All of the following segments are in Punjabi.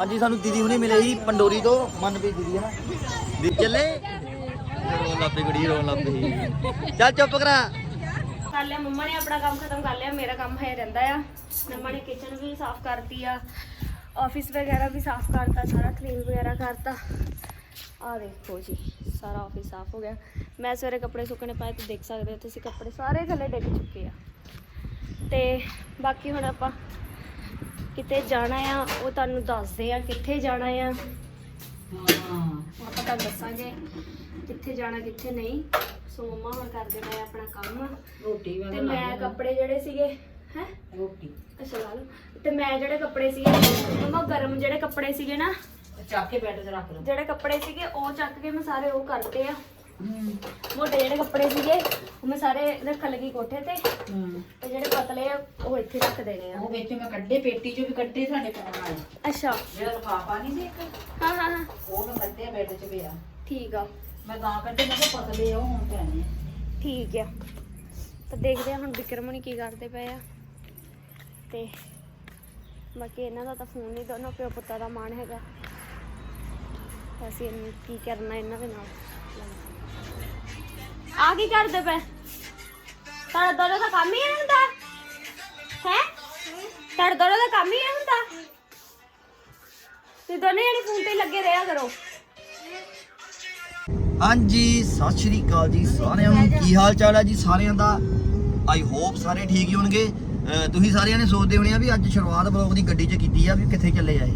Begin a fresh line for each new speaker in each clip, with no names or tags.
ਹਾਂਜੀ, ਸਾਨੂੰ ਦੀਦੀ ਹੁਣੇ ਮਿਲੇ ਸੀ, ਪੰਡੋਰੀ ਤੋਂ, ਮਨਪ੍ਰੀਤ ਦੀਦੀ, ਹੈ ਨਾ? ਦੀ ਚੱਲੇ? ਰੋਣ ਲੱਪੇ ਕੁੜੀ ਰੋਣ ਲੱਪੇ ਚੱਲ ਚੁੱਪ ਕਰਾ।
ਕਰ ਲਿਆ, ਮੰਮਾ ਨੇ ਆਪਣਾ ਕੰਮ ਖਤਮ ਕਰ ਲਿਆ, ਮੇਰਾ ਕੰਮ ਹੈ ਰਹਿੰਦਾ ਆ। ਮੰਮਾ ਨੇ ਕਿਚਨ ਵੀ ਸਾਫ਼ ਕਰਤੀ ਆ ਆਫਿਸ ਵਗੈਰਾ ਵੀ ਸਾਫ਼ ਕਰਤਾ, ਸਾਰਾ ਕਲੀਨ ਵਗੈਰਾ ਕਰਤਾ। ਆ ਦੇਖੋ ਜੀ, ਸਾਰਾ ਆਫਿਸ ਸਾਫ਼ ਹੋ ਗਿਆ। ਮੈਂ ਸਵੇਰੇ ਕੱਪੜੇ ਸੁੱਕਣੇ ਪਾਏ ਤੇ ਦੇਖ ਸਕਦੇ ਹੋ, ਤੁਸੀਂ ਕੱਪੜੇ ਸਾਰੇ ਥੱਲੇ ਡਿੱਗ ਚੁੱਕੇ ਆ। ਤੇ ਬਾਕੀ ਹੁਣ ਆਪਾਂ ਕਿਤੇ ਜਾਣਾ ਆ ਉਹ ਤੁਹਾਨੂੰ ਦੱਸਦੇ ਆ ਕਿੱਥੇ ਜਾਣਾ ਆ। ਆਪਾਂ ਤੁਹਾਨੂੰ ਦੱਸਾਂਗੇ ਕਿੱਥੇ ਜਾਣਾ ਕਿੱਥੇ ਨਹੀਂ। ਸੋ ਮੰਮਾ ਹੁਣ ਕਰਦੇ ਪਏ ਆਪਣਾ ਕੰਮ।
ਰੋਟੀ
ਤੇ
ਵਾਲਾ
ਮੈਂ ਕੱਪੜੇ ਜਿਹੜੇ ਸੀਗੇ ਹੈ?
ਰੋਟੀ।
ਅੱਛਾ ਲਾ ਲਓ। ਤੇ ਮੈਂ ਜਿਹੜੇ ਕੱਪੜੇ ਸੀਗੇ ਮੰਮਾ ਗਰਮ ਜਿਹੜੇ ਕੱਪੜੇ ਸੀਗੇ ਨਾ
ਚੱਕ ਕੇ ਬੈੱਡ ਤੇ ਰੱਖ ਲਓ।
ਜਿਹੜੇ ਕੱਪੜੇ ਸੀਗੇ ਉਹ ਚੱਕ ਕੇ ਮੈਂ ਸਾਰੇ ਉਹ ਕਰਤੇ ਆ। ਮੋਟੇ ਜਿਹੜੇ ਕੱਪੜੇ ਸੀਗੇ ਉਹ ਮੈਂ ਸਾਰੇ ਰੱਖਣ ਲੱਗੀ ਕੋਠੇ ਤੇ।
ਹੂੰ।
ਤੇ ਜਿਹੜੇ ਪਤਲੇ ਆ ਉਹ ਇੱਥੇ ਰੱਖ ਦੇਣੇ ਆ।
ਉਹ ਵਿੱਚ ਮੈਂ ਕੱਢੇ ਪੇਟੀ ਚੋਂ ਵੀ ਕੱਢੇ ਸਾਡੇ ਪਾਉਣ ਵਾਲੇ
ਅੱਛਾ।
ਜਿਹੜਾ ਲਫਾਫਾ ਨਹੀਂ ਸੀ ਇੱਕ?
ਹਾਂ ਹਾਂ ਹਾਂ।
ਉਹ ਮੈਂ ਕੱਢਿਆ ਬੈੱਡ 'ਚ ਪਿਆ।
ਠੀਕ ਆ।
ਮੈਂ ਤਾਂ ਕੱਢੇ ਮੈਂ ਕਿਹਾ ਪਤਲੇ ਆ ਉਹ ਹੁਣ ਪੈਣੇ
ਠੀਕ ਆ। ਤਾਂ ਦੇਖਦੇ ਆ ਹੁਣ ਵਿਕਰਮ ਹੁਣੀ ਕੀ ਕਰਦੇ ਪਏ ਆ। ਤੇ ਬਾਕੀ ਇਹਨਾਂ ਦਾ ਤਾਂ ਫੋਨ ਨਹੀਂ ਦੋਨੋਂ ਪਿਓ ਪੁੱਤਾਂ ਦਾ ਮਾਣ ਹੈਗਾ। ਤਾਂ ਅਸੀਂ ਇਹਨੂੰ ਕੀ ਕਰਨਾ ਇਹਨਾਂ ਦੇ ਨਾਲ? ਆ ਕੀ ਕਰਦੇ ਪਏ? ਤੁਹਾਡਾ ਦੋਨੋਂ ਦਾ ਕੰਮ ਹੀ ਇਹ ਹੁੰਦਾ? ਹੈ? ਤੁਹਾਡਾ ਦੋਨੋਂ ਦਾ ਕੰਮ ਹੀ ਇਹ ਹੁੰਦਾ? ਤੇ ਦੋਨੇ ਜਣੇ ਫੋਨ ਤੇ ਹੀ ਲੱਗੇ ਰਿਹਾ ਕਰੋ।
ਹਾਂਜੀ, ਸਤਿ ਸ਼੍ਰੀ ਅਕਾਲ ਜੀ ਸਾਰਿਆਂ ਨੂੰ। ਕੀ ਹਾਲ ਚਾਲ ਹੈ ਜੀ ਸਾਰਿਆਂ ਦਾ? ਆਈ ਹੋਪ ਸਾਰੇ ਠੀਕ ਹੀ ਹੋਣਗੇ। ਅਹ, ਤੁਸੀਂ ਸਾਰਿਆਂ ਨੇ ਸੋਚਦੇ ਹੋਣੇ ਆ ਵੀ ਅੱਜ ਸ਼ੁਰੂਆਤ ਬਲੌਗ ਦੀ ਗੱਡੀ 'ਚ ਕੀਤੀ ਆ ਵੀ ਕਿੱਥੇ ਚੱਲੇ ਆਏ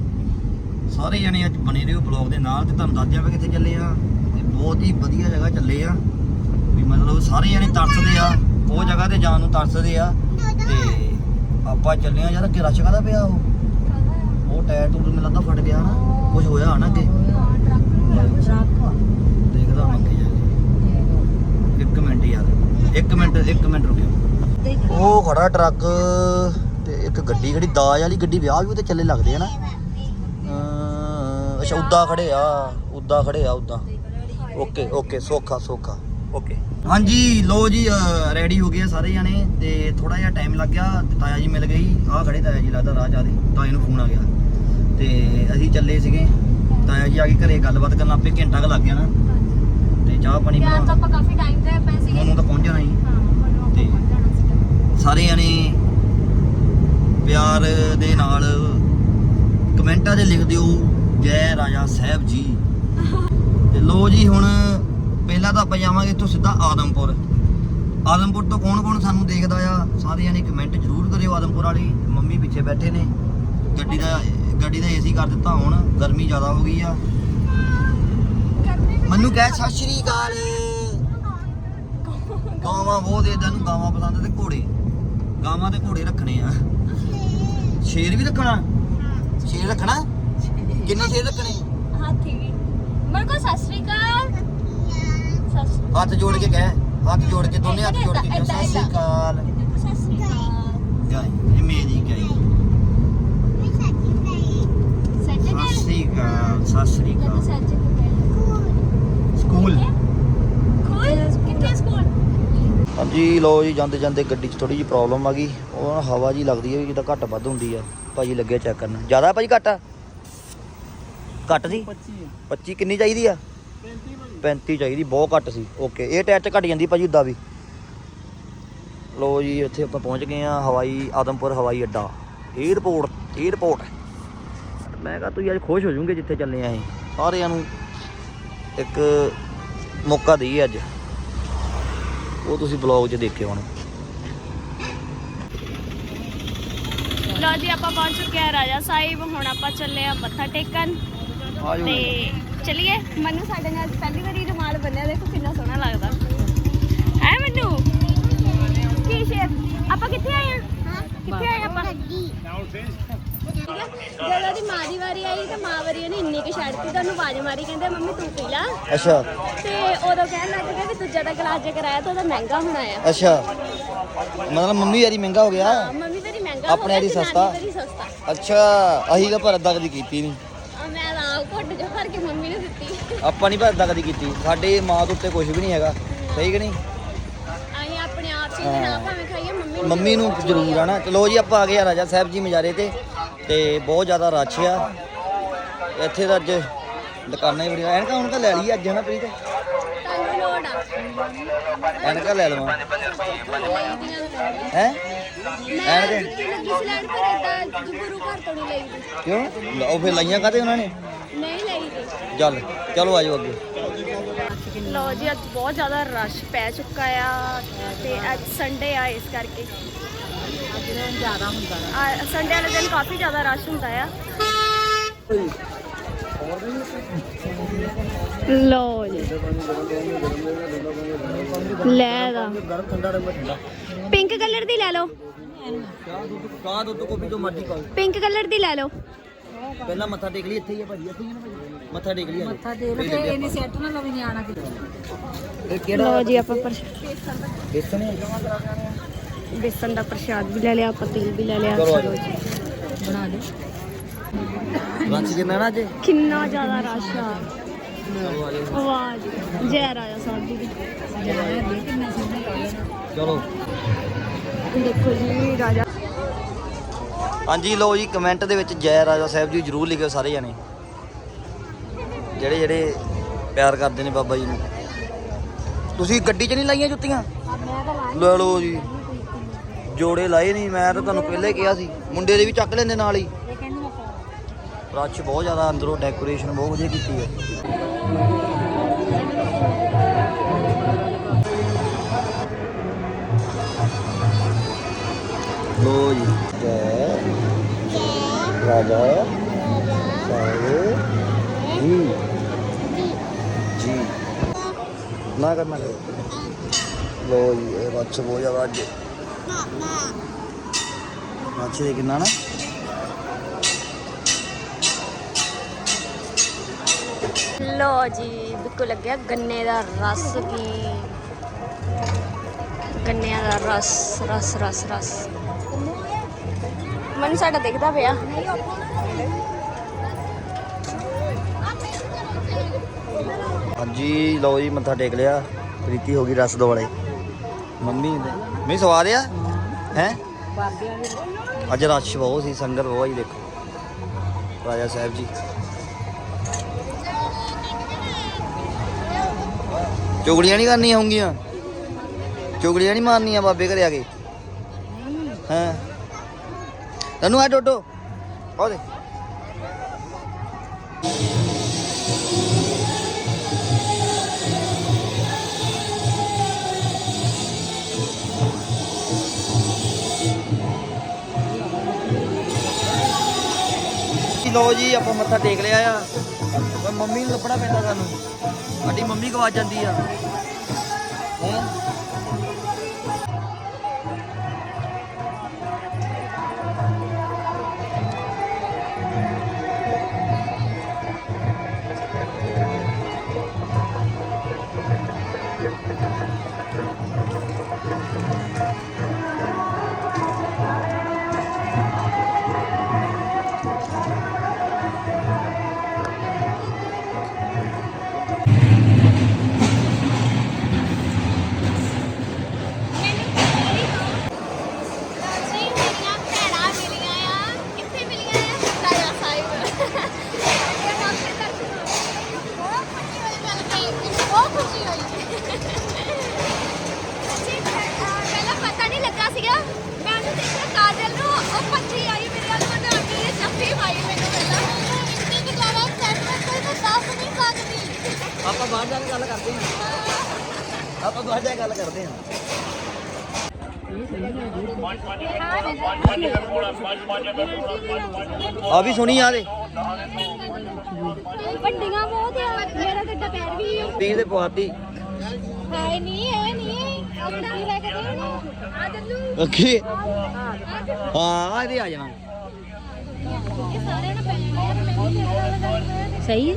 ਸਾਰੇ ਜਣੇ ਅੱਜ ਬਣੇ ਰਹੋ ਬਲੌਗ ਦੇ ਨਾਲ ਤੇ ਤੁਹਾਨੂੰ ਦੱਸ ਦਿਆਂ ਵੀ ਕਿੱਥੇ ਚੱਲੇ ਆ। ਤੇ ਬਹੁਤ ਹੀ ਵਧੀਆ ਜਗ੍ਹਾ ਚੱਲੇ ਆ। ਵੀ ਮਤਲਬ ਸਾਰੇ ਜਣੇ ਤਰਸਦੇ ਆ, ਉਹ ਜਗ੍ਹਾ ਤੇ ਜਾਣ ਨੂੰ ਤਰਸਦੇ ਆ, ਤੇ ਆਪਾਂ ਚੱਲੇ ਆ ਯਾਰ ਅੱਗੇ ਰਸ਼ ਕਾਹਦਾ ਪਿਆ ਉਹ? ਉਹ ਟਾਇਰ ਟੂਰ ਮੈਨੂੰ ਲੱਗਦਾ ਫਟ ਗਿਆ ਨਾ ਕੁਝ ਹੋਇਆ ਹੋਣਾ ਅੱਗੇ? ਦੇਖਦਾ ਹਾਂ ਅੱਗੇ ਜਾ ਕੇ। ਇੱਕ ਮਿੰਟ ਯਾਰ, ਇੱਕ ਮਿੰਟ ਇੱਕ ਮਿੰਟ ਰੁਕਿਓ। ਉਹ ਖੜਾ ਟਰੱਕ ਤੇ ਇੱਕ ਗੱਡੀ ਖੜੀ ਦਾਜ ਵਾਲੀ ਗੱਡੀ ਵਿਆਹ ਵੀ ਉਹਤੇ ਚੱਲੇ ਲੱਗਦੇ ਆ ਨਾ। ਅੱਛਾ, ਉੱਦਾਂ ਖੜੇ ਆ, ਉੱਦਾਂ ਖੜੇ ਆ, ਉੱਦਾਂ। ਓਕੇ ਓਕੇ, ਸੋਖਾ ਸੋਖਾ। ਓਕੇ ਹਾਂਜੀ ਲੋ ਜੀ ਰੈਡੀ ਹੋ ਗਏ ਆ ਸਾਰੇ ਜਾਣੇ ਤੇ ਥੋੜਾ ਜਿਹਾ ਟਾਈਮ ਲੱਗ ਗਿਆ ਤੇ ਤਾਇਆ ਜੀ ਮਿਲ ਗਈ ਆ ਖੜੇ ਤਾਇਆ ਜੀ ਲੱਗਦਾ ਰਾਹ ਜਾਦੇ ਤਾਏ ਨੂੰ ਫੋਨ ਆ ਗਿਆ। ਤੇ ਅਸੀਂ ਚੱਲੇ ਸੀਗੇ। ਤਾਇਆ ਜੀ ਆ ਕੇ ਘਰੇ ਗੱਲਬਾਤ ਕਰਨ ਆਪੇ ਘੰਟਾ ਕੁ ਲੱਗ ਗਿਆ ਨਾ। ਤੇ ਚਾਹ ਪਾਣੀ
ਯਾਰ ਤਾਂ ਆਪਾਂ ਕਾਫੀ ਟਾਈਮ ਤੇ ਪਏ ਸੀਗੇ।
ਉਹਨੂੰ ਤਾਂ ਪਹੁੰਚ ਜਾਣਾ ਸੀ
ਹਾਂ
ਤੇ- ਸਾਰੇ ਜਣੇ ਪਿਆਰ ਦੇ ਨਾਲ ਕਮੈਂਟਾਂ 'ਚ ਲਿਖ ਦਿਓ ਜੈ ਰਾਜਾ ਸਾਹਿਬ ਜੀ। ਤੇ ਲੋ ਜੀ ਹੁਣ ਪਹਿਲਾਂ ਤਾਂ ਆਪਾਂ ਜਾਵਾਂਗੇ ਇੱਥੋਂ ਸਿੱਧਾ ਆਦਮਪੁਰ। ਆਦਮਪੁਰ ਤੋਂ ਕੌਣ ਕੌਣ ਸਾਨੂੰ ਦੇਖਦਾ ਆ ਸਾਰੇ ਜਣੇ ਕਮੈਂਟ ਜ਼ਰੂਰ ਕਰਿਓ ਆਦਮਪੁਰ ਵਾਲੀ, ਮੰਮੀ ਪਿੱਛੇ ਬੈਠੇ ਨੇ। ਗੱਡੀ ਦਾ ਗੱਡੀ ਦਾ ਏਸੀ ਕਰ ਦਿੱਤਾ ਹੁਣ, ਗਰਮੀ ਜ਼ਿਆਦਾ ਹੋ ਗਈ ਆ। ਮੈਨੂੰ ਕਹਿ, ਸਤਿ ਸ਼੍ਰੀ ਅਕਾਲ। ਗਾਵਾਂ ਬਹੁਤ ਇਦਾਂ ਨੂੰ ਗਾਵਾਂ ਪਸੰਦ ਤੇ ਘੋੜੇ। ਗਾਵਾਂ ਤੇ ਘੋੜੇ ਰੱਖਣੇ ਆ। ਸ਼ੇਰ ਵੀ ਰੱਖਣਾ? ਸ਼ੇਰ ਰੱਖਣਾ? ਕਿੰਨੇ ਸ਼ੇਰ ਰੱਖਣੇ?
ਹਾਥੀ ਵੀ। ਮੇਰੇ ਕੋ ਸਤਿ ਸ੍ਰੀ ਅਕਾਲ।
ਹੱਥ ਜੋੜ ਕੇ ਕਹਿ ਹੱਥ ਜੋੜ ਕੇ ਦੋਨੇ ਹੱਥ ਜੋੜ ਕੇ ਕਹਿ ਸਤਿ ਸ਼੍ਰੀ ਅਕਾਲ। ਗਾਈ ਇਹ ਮੇਰੀ ਗਾਈ।
ਸੱਚ
ਸਤਿ ਸ਼੍ਰੀ ਅਕਾਲ ਸਤਿ ਸ਼੍ਰੀ
ਕਦੋਂ
ਅਕਾਲ
ਸੱਚ
ਸਕੂਲ।
ਖੁਦ ਕਿੱਥੇ? ਸਕੂਲ?
ਹਾਂਜੀ ਲੋ ਜੀ ਜਾਂਦੇ ਜਾਂਦੇ ਗੱਡੀ 'ਚ ਥੋੜੀ ਜਿਹੀ ਪ੍ਰੋਬਲਮ ਆ ਗਈ। ਉਹ ਹਵਾ ਜੀ ਲੱਗਦੀ ਹੈ ਵੀ ਜਿੱਦਾਂ ਘੱਟ ਵੱਧ ਹੁੰਦੀ ਆ। ਭਾਜੀ ਲੱਗਿਆ ਚੈੱਕ ਕਰਨ। ਜ਼ਿਆਦਾ ਭਾਜੀ ਘੱਟ? ਆ ਘੱਟ ਸੀ 25 25 ਕਿੰਨੀ ਚਾਹੀਦੀ ਆ? 35 ਚਾਹੀਦੀ ਬਹੁਤ ਘੱਟ ਸੀ। ਓਕੇ ਇਹ ਟਾਇਰ 'ਚ ਘਟ ਜਾਂਦੀ ਭਾਜੀ ਉਦਾਂ ਵੀ। ਲੋ ਜੀ ਇੱਥੇ ਆਪਾਂ ਪਹੁੰਚ ਗਏ ਆ ਹਵਾਈ ਆਦਮਪੁਰ ਹਵਾਈ ਅੱਡਾ। 에ਅਰਪੋਰਟ 에ਅਰਪੋਰਟ ਮੈਂ ਕਹਾ ਤੁਸੀਂ ਅੱਜ ਖੁਸ਼ ਹੋ ਜਾਓਗੇ ਜਿੱਥੇ ਚੱਲੇ ਆ ਸਾਰਿਆਂ ਨੂੰ ਇੱਕ ਮੌਕਾ ਦਈਏ ਅੱਜ। ਉਹ ਤੁਸੀਂ ਬਲੌਗ 'ਚ ਦੇਖਿਓ ਹੁਣ।
ਲੋ ਜੀ ਆਪਾਂ ਪਹੁੰਚ ਚੁੱਕੇ ਆ ਰਾਜਾ ਸਾਹਿਬ। ਹੁਣ ਆਪਾਂ ਚੱਲੇ ਆ ਮੱਥਾ ਟੇਕਣ। ਤੇ ਚਲਿਏ। ਮੈਨੂੰ ਸਾਡੇ ਨਾਲ ਪਹਿਲੀ ਵਾਰੀ ਰੁਮਾਲ ਬੰਨਿਆ ਦੇਖੋ ਕਿੰਨਾ ਸੋਹਣਾ ਲੱਗਦਾ। ਹੈ ਮੈਨੂੰ? ਕੀ ਸ਼ੇਰ? ਆਪਾਂ ਕਿੱਥੇ ਆਏ ਆ? ਕਿੱਥੇ ਆਏ ਆਪਾਂ? ਜਦੋਂ ਦੀ ਮਾਂ ਦੀ ਵਾਰੀ ਆਈ ਤੇ ਮਾਂ ਵਾਰੀ ਨੇ ਇੰਨੀ ਕਿ ਛੱਡਤੀ ਤੁਹਾਨੂੰ ਆਵਾਜ਼ ਮਾਰੀ ਕਹਿੰਦੇ ਮੰਮੀ ਤੂੰ ਪੀ ਲਾ।
ਅੱਛਾ।
ਤੇ ਉਦੋਂ ਕਹਿਣ ਲੱਗ ਗਏ ਵੀ ਦੂਜਾ ਦਾ ਗਲਾਸ ਜੇ ਕਰਾਇਆ ਤਾਂ ਉਹਦਾ ਮਹਿੰਗਾ ਹੋਣਾ ਆ।
ਅੱਛਾ। ਮਤਲਬ ਮੰਮੀ ਯਾਰੀ ਮਹਿੰਗਾ ਹੋ ਗਿਆ।
ਹਾਂ, ਮੰਮੀ ਤੇਰੀ ਮਹਿੰਗਾ
ਆਪਣੇ ਵਾਲੀ ਸਸਤਾ?
ਸਸਤਾ।
ਅੱਛਾ। ਅਹੀਂ ਤਾਂ ਪਰ ਅੱਧਾ ਕਦੀ ਕੀਤੀ ਨਹੀਂ
ਆ ਮੈਂ ਤਾਂ ਘੁੱਟ ਜੋ ਭਰ ਕੇ ਮੰਮੀ
ਆਪਾਂ ਨਹੀਂ ਅੱਧਾ ਕਦੀ ਕੀਤੀ। ਸਾਡੇ ਮਾਂ ਦੇ ਉੱਤੇ ਕੁਝ ਵੀ ਨਹੀਂ ਹੈਗਾ। ਸਹੀ ਕਿ ਨਹੀਂ
ਅਸੀਂ ਆਪਣੇ ਆਪ ਚ ਨਾ ਭਾਵੇਂ ਖਾਈਏ ਮੰਮੀ ਨੂੰ
ਮੰਮੀ ਨੂੰ ਜ਼ਰੂਰ ਆ ਨਾ ਚਲੋ ਜੀ ਆਪਾਂ ਆ ਗਏ ਆ ਰਾਜਾ ਸਾਹਿਬ ਜੀ ਮਜਾਰੇ ਤੇ। ਤੇ ਬਹੁਤ ਜ਼ਿਆਦਾ ਰਸ਼ ਆ। ਇੱਥੇ ਤਾਂ ਅੱਜ ਦੁਕਾਨਾਂ ਹੀ ਬੜੀਆਂ। ਐਨਕਾਂ ਹੁਣ ਤਾਂ ਲੈ ਲਈ ਅੱਜ ਹਨਾ ਪ੍ਰੀਤ?
ਤੁਹਾਨੂੰ ਲੋੜ ਆ।
ਐਨਕਾਂ ਲੈ ਲਵਾਂ। ਹੈ? ਐਨਕ?
ਲੱਗੀ ਸੀ ਲੈਣ ਪਰ ਏਦਾਂ ਗੁਰੂ ਘਰ ਤੋਂ ਨਹੀਂ ਲਈ ਦੀ।
ਕਿਉਂ? ਲ- ਉਹ ਫਿਰ ਲਾਈਆਂ ਕਾਤੇ ਉਹਨਾਂ ਨੇ?
ਨਹੀਂ ਲਈ ਦੀ
ਚੱਲ ਚਲੋ ਆਜੋ ਅੱਗੇ।
ਲੋ ਜੀ ਅੱਜ ਬਹੁਤ ਜ਼ਿਆਦਾ ਰਸ਼ ਪੈ ਚੁੱਕਾ ਆ ਤੇ ਅੱਜ ਸੰਡੇ ਆ ਇਸ ਕਰਕੇ।
ਅੱਜ ਦਿਨ ਜ਼ਿਆਦਾ ਹੁੰਦਾ ਹੈ
ਸੰਡੇ ਵਾਲੇ ਦਿਨ ਕਾਫੀ ਜ਼ਿਆਦਾ ਰਸ਼ ਹੁੰਦਾ ਆ। ਲੋ ਜੀ। ਲੈ ਦਾ
ਗਰਮ ਠੰਡਾ ਰੰਗ ਠੰਡਾ।
ਪਿੰਕ ਕਲਰ ਦੀ ਲੈ ਲਓ।
ਚਾਹ ਦੁੱਧ ਚਾਹ ਦੁੱਧ ਕੋਫੀ ਜੋ ਮਰਜ਼ੀ ਪਾਓ
ਪਿੰਕ ਕਲਰ ਦੀ ਲੈ ਲਓ।
ਪਹਿਲਾਂ ਮੱਥਾ ਟੇਕ ਲਈ ਇੱਥੇ ਹੀ ਆ ਭਾਜੀ ਇੱਥੇ ਹੀ ਆ ਨਾ ਭਾਜੀ। ਮੱਥਾ ਟੇਕ ਲਈ
ਮੱਥਾ ਦੇ ਲੋ ਤੇ ਇਹਨੇ ਸੈੱਟ ਨਾ ਲਵੀ ਨਿਆਣਾ ਕਿ
ਇਹ ਕਿਹੜਾ
ਲੋ ਜੀ ਆਪਾਂ ਪਰ
ਬੇਸਣ ਹੈ?
ਬੇਸਨ ਦਾ ਪ੍ਰਸ਼ਾਦ ਵੀ ਲੈ ਲਿਆ ਆਪਾਂ ਤੇਲ ਵੀ ਲੈ ਲਿਆ।
ਚਲੋ।
ਜੀ
ਬਣਾ ਲੈ
ਲੰਚ ਕਿੰਨਾ ਨਾ ਅੱਜ?
ਕਿੰਨਾ ਜ਼ਿਆਦਾ ਰਸ਼ ਆ। ਆਵਾਜ਼ ਜੈ ਰਾਜਾ ਸਾਹਿਬ ਜੀ ਦੀ
ਜਾਇਆ ਦੇ ਕਿੰਨਾ ਸੋਹਣਾ
ਚਲੋ।
ਦੇਖੋ ਜੀ ਰਾਜਾ।
ਹਾਂਜੀ ਲਓ ਜੀ ਕਮੈਂਟ ਦੇ ਵਿੱਚ ਜੈ ਰਾਜਾ ਸਾਹਿਬ ਜੀ ਜਰੂਰ ਲਿਖਿਓ ਸਾਰੇ ਜਣੇ। ਜਿਹੜੇ ਜਿਹੜੇ ਪਿਆਰ ਕਰਦੇ ਨੇ ਬਾਬਾ ਜੀ ਨੂੰ। ਤੁਸੀਂ ਗੱਡੀ 'ਚ ਨਹੀਂ ਲਾਈਆਂ ਜੁੱਤੀਆਂ?
ਮੈਂ ਤਾਂ ਲਾਈ
ਲੈ ਲਓ ਜੀ। ਜੋੜੇ ਲਾਏ ਨਹੀਂ ਮੈਂ ਤਾਂ ਤੁਹਾਨੂੰ ਪਹਿਲੇ ਕਿਹਾ ਸੀ। ਮੁੰਡੇ ਦੇ ਵੀ ਚੱਕ ਲੈਂਦੇ ਨਾਲ ਹੀ। ਰਸ਼ ਬਹੁਤ ਜ਼ਿਆਦਾ ਅੰਦਰੋਂ ਡੈਕੋਰੇਸ਼ਨ ਬਹੁਤ ਵਧੀਆ ਕੀਤੀ ਹੈ। ਲੋ ਜੀ ਜੈ ਰਾਜਾ ਸਾਹਿਬ ਜੀ ਜੀ ਨਾ ਕਰਨਾ ਕਰੋ ਲੋ ਜੀ ਇਹ ਰੱਛ ਬਹੁਤ ਜ਼ਿਆਦਾ ਅੱਜ ਰੱਛ ਦੇ ਕਿੰਨਾ ਨਾ
ਲੋ ਜੀ ਬਿੱਕੂ ਲੱਗਿਆ ਗੰਨੇ ਦਾ ਰਸ ਵੀ। ਗੰਨਿਆਂ ਦਾ ਰਸ ਰਸ ਰਸ ਰਸ। ਮੈਨੂੰ ਸਾਡਾ ਦਿਖਦਾ ਪਿਆ।
ਹਾਂਜੀ, ਲਓ ਜੀ, ਮੱਥਾ ਟੇਕ ਲਿਆ। ਪ੍ਰੀਤੀ ਹੋ ਗਈ ਰਸ ਵਾਲੇ ਮੰਮੀ ਮੈਂ ਸਵਾਦ ਆ? ਹੈ? ਅੱਜ ਰਸ਼ ਬਹੁਤ ਸੀ, ਸੰਗਤ ਬਹੁਤ ਹੀ ਦੇਖੋ। ਰਾਜਾ ਸਾਹਿਬ ਜੀ। ਚੁਗਲੀਆਂ ਨਹੀਂ ਕਰਨੀਆਂ ਹੋਣਗੀਆਂ। ਚੁਗਲੀਆਂ ਨਹੀਂ ਮਾਰਨੀਆਂ ਬਾਬੇ ਘਰੇ ਆ ਕੇ। ਹਾਂ? ਤੈਨੂੰ ਆ ਡੋਡੋ। ਆਓ ਦੇ। ਲੋ ਜੀ, ਆਪਾਂ ਮੱਥਾ ਟੇਕ ਲਿਆ ਆ। ਮੰਮੀ ਨੂੰ ਲੱਭਣਾ ਪੈਂਦਾ ਸਾਨੂੰ। ਸਾਡੀ ਮੰਮੀ ਗਵਾਚ ਜਾਂਦੀ ਆ। ਹੈਂ? ਕਰਦੇ ਹਾਂ ਆ ਵੀ ਸੁਣੀ ਆ ਦੇ।
ਵੱਡੀਆਂ ਬਹੁਤ ਆ ਮੇਰਾ ਤੇ ਪੈਰ ਵੀ ਆ
ਤੀਹ ਦੇ ਪਵਾਤੀ
ਹਾਏ ਨਹੀਂ ਇਹ ਨਹੀਂ ਆਪਣਾ ਲੈ ਕੇ ਦੇ ਆ ਜੱਲੂ।
ਅੱਖੀ।
ਆ
ਹਾਂ ਇਹਦੇ ਆ ਜਾਣਾ।
ਇਹ ਸਾਰਿਆਂ ਨੂੰ ਪੈਣੇ ਤੇ
ਸਹੀ ਹੈ।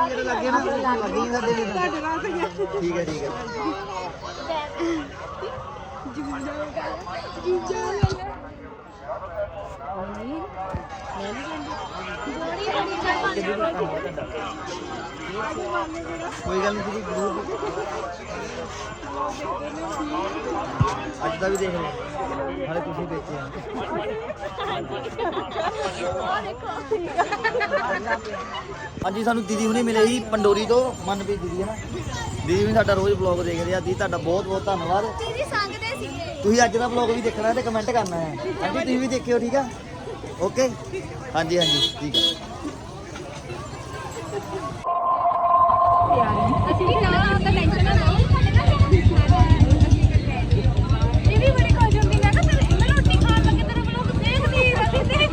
ਜਿਹੜੇ
ਲੱਗੇ ਨਾ ਲੱਗੇ ਹੀ ਸਾਡੇ ਵੀ ਠੀਕ ਹੈ ਠੀਕ ਹੈ। ਕੋਈ ਗੱਲ ਨਹੀਂ ਜੀ ਗਰੂਪ ਅੱਜ ਦਾ ਵੀ ਦੇਖ ਲਓ ਹਾਲੇ ਤੁਸੀਂ ਵੇਚੇ ਆ ਹਾਂਜੀ, ਸਾਨੂੰ ਦੀਦੀ ਹੁਣੇ ਮਿਲੇ ਸੀ ਪੰਡੋਰੀ ਤੋਂ, ਮਨਪ੍ਰੀਤ ਦੀਦੀ, ਹੈ ਨਾ? ਦੀਦੀ ਵੀ ਸਾਡਾ ਰੋਜ਼ ਵਲੌਗ ਦੇਖਦੇ ਆ। ਦੀਦੀ, ਤੁਹਾਡਾ ਬਹੁਤ ਬਹੁਤ ਧੰਨਵਾਦ।
ਦੀਦੀ ਸੰਗਦੇ
ਤੁਸੀਂ ਅੱਜ ਦਾ ਵਲੌਗ ਵੀ ਦੇਖਣਾ ਤੇ ਕਮੈਂਟ ਕਰਨਾ ਹੈ। ਹਾਂਜੀ ਤੁਸੀਂ ਵੀ ਦੇਖਿਓ, ਠੀਕ ਆ? ਓਕੇ ਹਾਂਜੀ ਹਾਂਜੀ, ਠੀਕ ਹੈ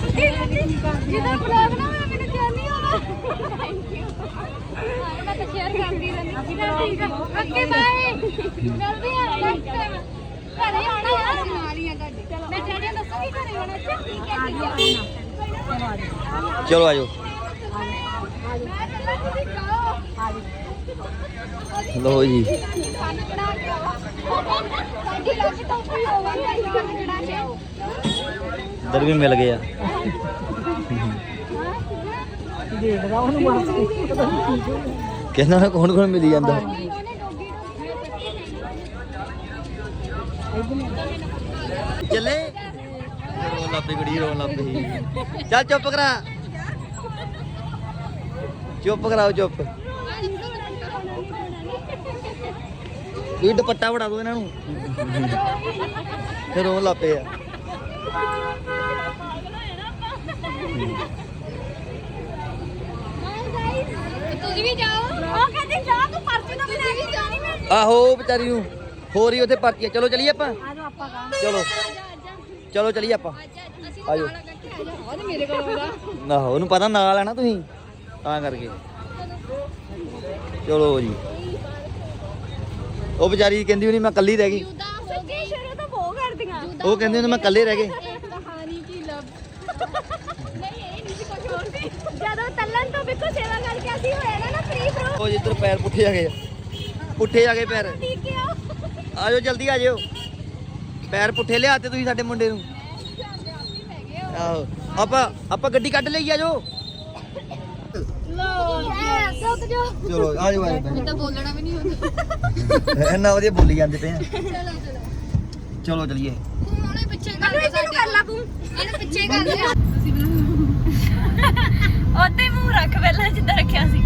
ਜਿਹਦਾ ਵਲੋਗ ਨਾ ਹੋਇਆ ਮੈਨੂੰ ਧਿਆਨ ਨਹੀਂ ਆਉਂਦਾ ਥੈਂਕ ਯੂ ਮੈਂ ਤਾਂ ਸ਼ੇਅਰ ਕਰਦੀ ਰਹਿੰਦੀ ਠੀਕ ਆ। ਓਕੇ ਬਾਏ ਮਿਲਦੇ ਆ ਨੈਕਸਟ ਟਾਈਮ ਘਰੇ ਆਉਣਾ ਆ ਨਾਲ ਹੀ ਆ ਤੁਹਾਡੇ ਮੈਂ ਡੈਡੀ ਨੂੰ ਦੱਸੂਗੀ ਘਰੇ ਆਉਣਾ ਅੱਛਾ? ਠੀਕ ਹੈ ਠੀਕ ਹੈ
ਚਲੋ ਆਜੋ। ਲਓ ਜੀ। ਦਰ ਵੀ ਮਿਲ ਗਏ ਆ।
ਦੇਖਦਾ ਉਹਨੂੰ ਮਾਰ ਕੇ
ਕਹਿੰਦਾ ਨਾ ਕੌਣ ਕੌਣ ਮਿਲੀ ਜਾਂਦਾ। ਚੱਲੇ। ਰੋਣ ਲੱਪੇ ਕੁੜੀ ਰੋਣ ਲੱਪੇ ਚੱਲ ਚੁੱਪ ਕਰਾ। ਚੁੱਪ ਕਰਾਓ ਚੁੱਪ। ਵੀ ਦੁਪੱਟਾ ਬਣਾ ਦੋ ਇਹਨਾਂ ਨੂੰ। ਫਿਰ ਰੋਣ ਲੱਪੇ ਆ।
ਤੁਸੀਂ ਵੀ ਜਾਓ। ਉਹ ਕਹਿੰਦੀ ਜਾ ਤੂੰ ਪਰਚੀ ਤਾਂ ਲੈ ਕੇ ਜਾਣੀ ਮੈਂ।
ਆਹੋ ਵਿਚਾਰੀ ਨੂੰ। ਹੋਰ ਹੀ ਉੱਥੇ ਪਰਚੀ ਆ। ਚਲੋ ਚਲੀਏ ਆਪਾਂ?
ਆਜੋ ਆਪਾਂ ਗਾ
ਚਲੋ। ਚਲੋ ਚਲੀਏ ਆਪਾਂ। ਆਜੋ।
ਉਹਨੇ ਮੇਰੇ ਕੋਲ ਆਉਂਦਾ
ਆਹੋ ਉਹਨੂੰ ਪਤਾ ਨਾਲ ਹੈ ਨਾ ਤੁਸੀਂ? ਤਾਂ ਕਰਕੇ। ਚਲੋ ਜੀ। ਉਹ ਵਿਚਾਰੀ ਕਹਿੰਦੀ ਹੋਣੀ ਮੈਂ ਇਕੱਲੀ ਰਹਿ ਗਈ।
ਸੱਚੀ ਸ਼ੁਰੂ ਤਾਂ ਬਹੁਤ ਕਰਦੀਆਂ
ਉਹ ਕਹਿੰਦੀ ਹੋਣੀ ਮੈਂ ਇਕੱਲੇ ਰਹਿ ਗਏ।
ਕਹਾਣੀ ਕੀ ਲਵ ਨਹੀਂ ਇਹ ਨਹੀਂ ਸੀ ਕੁਝ ਹੋਰ ਸੀ ਜਦੋਂ ਤੱਲਣ ਤੋਂ ਬਿੱਕੂ ਸੇਵਾ ਕਰਕੇ ਅਸੀਂ ਹੋਇਆ ਨਾ ਨਾ ਫ੍ਰੀ ਫਰੋ
ਉਹ ਜਿੱਧਰ ਪੈਰ ਪੁੱਠੇ ਆ ਗਏ ਪੁੱਠੇ ਆ ਗਏ ਪੈਰ।
ਠੀਕ ਆ
ਆਜੋ ਜਲਦੀ ਆ ਪੈਰ ਪੁੱਠੇ ਲਿਆਤੇ ਤੁਸੀਂ ਸਾਡੇ ਮੁੰਡੇ ਨੂੰ। ਆਹੋ। ਆਪਾਂ ਆਪਾਂ ਗੱਡੀ ਕੱਢ ਲਈ, ਆਜੋ।
ਰੁਕ ਜਾ
ਚਲੋ, ਆਜੋ ਆਜੋ।
ਤਾਂ ਬੋਲਣਾ ਵੀ ਨਹੀਂ ਹੁੰਦਾ
ਇੰਨਾ ਵਧੀਆ ਬੋਲੀ ਜਾਂਦੇ ਪਏ ਆ।
ਚਲੋ ਚਲੋ
ਚਲੋ ਚਲੀਏ।
ਉਹਨੇ ਪਿੱਛੇ ਕਰ ਲਿਆ ਸਾਡੇ ਕਰ ਲਾ ਤੂੰ ਇਹਨੂੰ ਪਿੱਛੇ ਕਰ ਲਿਆ ਉਹਦੇ ਮੂੰਹ ਰੱਖ ਪਹਿਲਾਂ ਜਿੱਦਾਂ ਰੱਖਿਆ ਸੀ।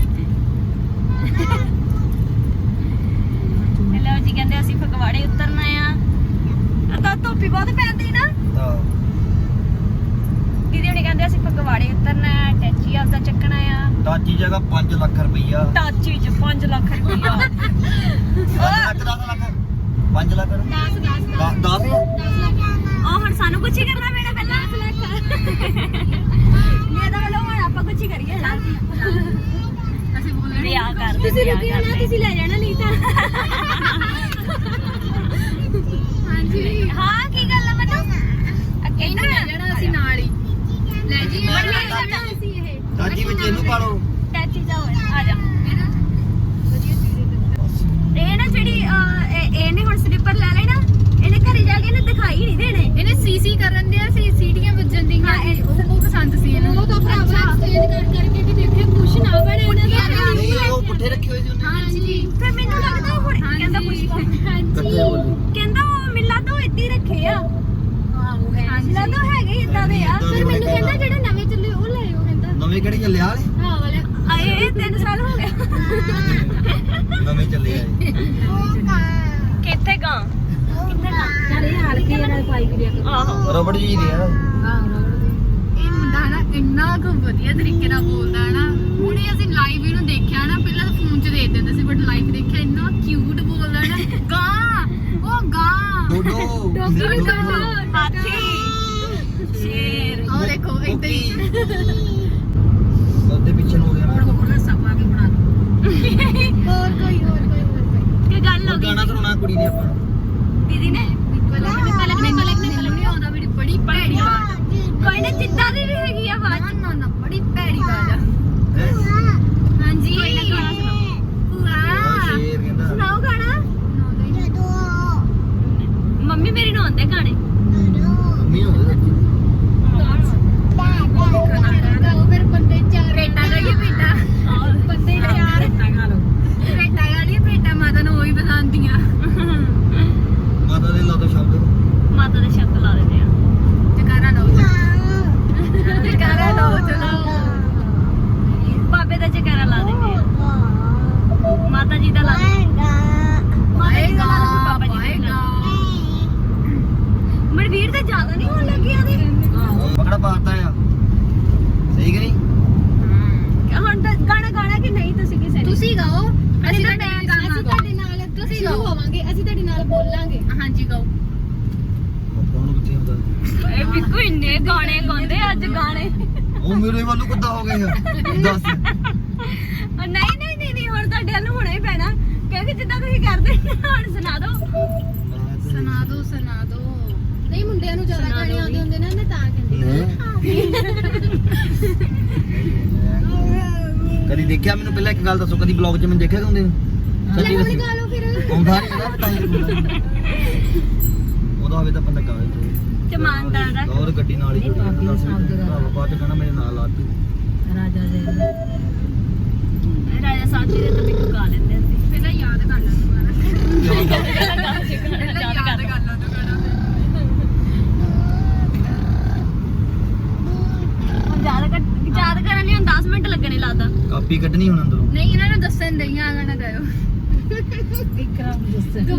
ਲਓ ਜੀ ਕਹਿੰਦੇ ਅਸੀਂ ਫਗਵਾੜੇ ਉਤਰਨਾ ਆ। ਆ ਤਾਂ ਧੁੱਪੀ ਬਹੁਤ ਪੈਂਦੀ ਨਾ।
ਆਹੋ
ਦੀਦੀ ਹੁਣੀ ਕਹਿੰਦੇ ਅਸੀਂ ਫਗਵਾੜੇ ਉਤਰਨਾ ਆ ਟੈਚੀ ਆਪਦਾ ਚੱਕਣਾ ਆ।
ਦਾਜੀ ਜਗ੍ਹਾ 5 ਲੱਖ ਰੁਪਈਆ।
ਟਾਚੀ ਚ 5 ਲੱਖ ਰੁਪਇਆ
5 ਲੱਖ 10 ਲੱਖ 5 ਲੱਖ।
10 10
10
ਉਹ ਹੁਣ ਸਾਨੂੰ ਕੁਛ ਹੀ ਕਰਨਾ ਪੈਣਾ ਪਹਿਲਾਂ। 10 ਲੱਖ। ਇਹ ਤਾਂ ਲੋ ਹੁਣ ਆਪਾਂ ਕੁਛ ਹੀ ਕਰੀਏ ਅਸੀਂ ਬੋਲਣਾ ਵਿਆਹ ਕਰ ਤੁਸੀਂ ਰੁਕਿਓ ਨਾ ਤੁਸੀਂ ਲੈ ਜਾਣਾ ਨਹੀਂ ਤਾਂ। ਹਾਂਜੀ। ਹਾਂ ਕੀ ਗੱਲ ਆ ਮਤਲਬ ਅੱਗੇ ਨਾ ਲੈ ਜਾਣਾ ਅਸੀਂ ਨਾਲ ਹੀ। ਲੈ ਜੀ ਲੈ ਜਾਣਾ ਅਸੀਂ ਇਹ।
ਦਾਜੀ ਵਿੱਚ ਇਹਨੂੰ ਪਾ ਲਓ
ਟੈਚੀ ਜਾ ਹੋਇਆ। ਆ ਜਾ ਇਹ ਨਾ ਜਿਹੜੀ ਅਹ, ਇਹ- ਇਹਨੇ ਹੁਣ ਸਲਿੱਪਰ ਲੈ ਲਈ ਨਾ ਇਹਨੇ ਘਰੇ ਜਾ ਕੇ ਇਹਨੇ ਦਿਖਾਈ ਨਹੀਂ ਦੇਣੇ
ਸੀਸੀ ਕਰਨ ਦੇ ਸੀ ਸੀਟੀਆਂ ਵੱਜਣ ਦੀਆਂ ਉਹ ਬਹੁਤ ਪਸੰਦ ਸੀ ਇਹਨੂੰ
ਉਹ ਤਾਂ ਭਰਾਵਾ ਐਕਸਚੇਂਜ ਕਰ ਕਰਕੇ ਕਿ ਦੇਖੇ ਕੁਛ ਨਾ ਬਣੇ ਇਹਨਾਂ ਦਾ
ਉਹ ਪੁੱਠੇ ਰੱਖੇ ਹੋਏ ਸੀ ਉਹਨੇ।
ਹਾਂਜੀ।
ਫਿਰ ਮੈਨੂੰ ਲੱਗਦਾ ਉਹ ਹੁਣ ਕਹਿੰਦਾ ਕੁਛ
ਬੋਲੀ
ਕਹਿੰਦਾ ਉਹ ਮਿਲਾ ਤਾਂ ਇੱਦਾਂ ਰੱਖੇ ਆ।
ਹੈ
ਲੱਗਦਾ ਹੈਗੇ ਇਦਾਂ ਦੇ ਆ। ਫਿਰ ਮੈਨੂੰ ਕਹਿੰਦਾ ਜਿਹੜਾ ਨਵੇਂ ਚੱਲੇ ਉਹ ਲੈ ਆਓ ਕਹਿੰਦਾ।
ਨਵੇਂ ਕਿਹੜੇ ਚੱਲੇ ਆਲੇ
ਹਾਂ ਵਾਲੇ। ਆਏ ਇਹ 3 ਸਾਲ ਹੋ ਗਏ।
ਨਵੇਂ ਚੱਲੇ ਆਏ
ਕਿੱਥੇ ਗਾਂ?
ਚੱਲ ਇਹ ਹਾਲ ਕੇ ਨਾਲ ਪਾਈ ਕਰਿਆ ਕਰੋ
ਆਹੋ
ਰਬੜ ਜੀ ਨੇ। ਯਾਰ
ਇਹ ਮੁੰਡਾ ਨਾ ਇੰਨਾ ਕੁ ਵਧੀਆ ਤਰੀਕੇ ਨਾਲ ਬੋਲਦਾ ਹੈ ਨਾ। ਹੁਣੇ ਅਸੀਂ ਲਾਈਵ ਇਹਨੂੰ ਦੇਖਿਆ ਨਾ ਪਹਿਲਾਂ ਤਾਂ ਫੋਨ 'ਚ ਦੇਖ ਦਿੰਦੇ ਸੀ ਬਟ ਲਾਈਵ ਦੇਖਿਆ ਇੰਨਾ ਕਿਊਟ ਬੋਲਦਾ ਨਾ। ਗਾਂ ਉਹ ਗਾਂ।
ਡੋਡੋ।
ਡੋਗੀ ਡੋਡੋ।
ਹਾਥੀ। ਸ਼ੇਰ।
ਉਹ ਦੇਖੋ ਏਦਾਂ ਹੀ।
ਉਹਦੇ ਪਿੱਛੇ ਨੂੰ ਹੋ ਗਿਆ
ਹੋਰ ਹੋਰ ਰਸਾ ਪਾ ਕੇ ਬਣਾ ਲਓ
ਹੋਰ ਕੋਈ ਹੋਰ ਕੋਈ ਹੋਰ ਕੋਈ।
ਕੀ ਗੱਲ ਹੋ ਗਈ।
ਗਾਣਾ ਸੁਣਾਉਣਾ ਕੁੜੀ ਨੇ ਆਪਾਂ
ਦੀਦੀ ਨੇ?
ਪਲਕ ਨੇ ਪਲਕ ਨੇ ਪਲਕ ਨੇ ਪਲਕ ਨਹੀਂ ਆਉਂਦਾ ਮੇਰੀ ਬੜੀ ਭੈੜੀ ਆਵਾਜ਼।
ਕੋਈ ਨਾ ਜਿੱਦਾਂ ਦੀ ਵੀ ਹੈਗੀ ਆਵਾਜ਼।
ਨਾ ਨਾ ਨਾ ਬੜੀ ਭੈੜੀ ਆਵਾਜ਼ ਆ।
ਹਾਂਜੀ। ਕੋਈ ਨਾ ਗਾਣਾ ਸੁਣਾਓ। ਸ਼ੇਰ
ਭੂਆ ਕਹਿੰਦਾ। ਸੁਣਾਓ ਗਾਣਾ? ਮੰਮੀ ਮੇਰੀ ਨੂੰ ਆਉਂਦੇ
ਗਾਣੇ? ਮੰਮੀ ਹੋਵੇ ਤਾਂ ਕੀ
ਮਾਤਾ ਦੇ ਸ਼ਬਦ ਲਾ ਦਿੰਦੇ ਆ।
ਜਕਾਰਾ ਲਾਓ ਜਕਾਰਾ ਲਾਓ ਚਲੋ।
ਬਾਬੇ ਦਾ ਜਕਾਰਾ ਲਾ ਦਿੰਦੇ ਆ। ਮਾਤਾ ਜੀ ਦਾ ਲਾ ਦਿੰਦੇ
ਪਾਏਗਾ
ਬਾਬਾ ਜੀ ਦਾ ਮਨਵੀਰ ਤੇ ਜ਼ਿਆਦਾ ਨਹੀਂ ਹੋਣ ਲੱਗੀ ਆਦੇ
ਪਕੜਾ ਪਾਤਾ ਆ। ਸਹੀ ਕਿ ਨਹੀਂ?
ਹੁਣ ਤਾਂ ਗਾਣਾ ਗਾਣਾ ਕਿ ਨਹੀਂ ਤੁਸੀਂ ਕਿਸੇ ਨੇ?
ਤੁਸੀਂ ਗਾਓ। ਅਸੀਂ
ਤਾਂ ਮੈਂ
ਨਾਲ
ਗਾਵਾਂ।
ਅਸੀਂ ਤੁਹਾਡੇ ਨਾਲ ਤੁਸੀਂ ਗਾਓ ਹੋਵਾਂਗੇ ਅਸੀਂ ਤੁਹਾਡੇ ਨਾਲ ਬੋਲਾਂਗੇ। ਹਾਂਜੀ ਗਾਓ।
ਕੌਣ ਕਿੱਥੇ ਹੁੰਦਾ
ਇਹ ਬਿੱਕੂ ਇੰਨੇ ਗਾਣੇ ਗਾਉਂਦੇ ਅੱਜ ਗਾਣੇ।
ਉਹ ਮੇਰੇ ਵੱਲੋਂ ਕਿੱਦਾਂ ਹੋ ਗਏ ਆ? ਦੱਸ।
ਨਹੀਂ ਨਹੀਂ ਨਹੀਂ ਨਹੀਂ ਹੁਣ ਤੁਹਾਡੇ ਵੱਲ ਹੋਣਾ ਹੀ ਪੈਣਾ। ਕਿਉਂਕਿ ਜਿੱਦਾਂ ਤੁਸੀਂ ਕਰਦੇ ਹੁਣ ਸੁਣਾ ਦਿਓ।
ਸੁਣਾ ਦੋ ਸੁਣਾ ਦੋ ਨਹੀਂ ਮੁੰਡਿਆਂ ਨੂੰ ਜ਼ਿਆਦਾ ਗਾਣੇ ਆਉਂਦੇ ਹੁੰਦੇ ਨਾ ਮੈਂ ਤਾਂ ਕਹਿੰਦੀ
ਕਦੀ ਦੇਖਿਆ ਮੈਨੂੰ ਪਹਿਲਾਂ ਇੱਕ ਗੱਲ ਦੱਸੋ ਕਦੀ ਬਲੌਗ 'ਚ ਮੈਨੂੰ ਦੇਖਿਆ ਕਿ ਹੁੰਦੇ
ਲੈ
ਸੱਚੀ
ਹੁਣ
ਦੱਸੋ।
ਗਾ ਲਓ ਫਿਰ।
ਆਉਂਦਾ ਨਹੀਂ ਨਾ ਤਾਂ ਹੀ ਹੋਵੇ ਤਾਂ ਬੰਦਾ ਕਾਵੇ
ਚਮਾਨਦਾਰ ਦਾ
ਔਰ ਗੱਡੀ ਨਾਲ ਹੀ ਦੱਸ ਭਰਾਵਾ ਬਾਅਦ ਚ ਕਹਿਣਾ ਮੇਰੇ ਨਾਲ ਆ ਤੂੰ।
ਰਾਜਾ ਸਾਹਿਬ ਜੀ ਦੇ ਤਾਂ ਬਿੱਕੂ ਗਾ ਲੈਂਦੇ ਹੁੰਦੇ
ਪਹਿਲਾਂ ਯਾਦ ਕਰ ਲਾ ਦੁਬਾਰਾ
ਪਹਿਲਾਂ ਗਾ ਸਿੱਖਣਾ ਯਾਦ ਕਰ
ਕਰ ਲਾ ਦੁਬਾਰਾ
ਹੁਣ ਯਾਦ ਕਰ ਯਾਦ ਕਰਨ ਲਈ ਹੁਣ 10 ਮਿੰਟ ਲੱਗਣੇ ਲੱਗਦਾ
ਕਾਪੀ ਕੱਢਣੀ ਹੁਣ ਅੰਦਰੋਂ।
ਨਹੀਂ ਇਹਨਾਂ ਨੂੰ ਦੱਸਣ ਦਈ ਆ ਗਾਣਾ ਗਾਇਓ ਵਿਕਰਮ ਭਾਜੀ ਤੋਂ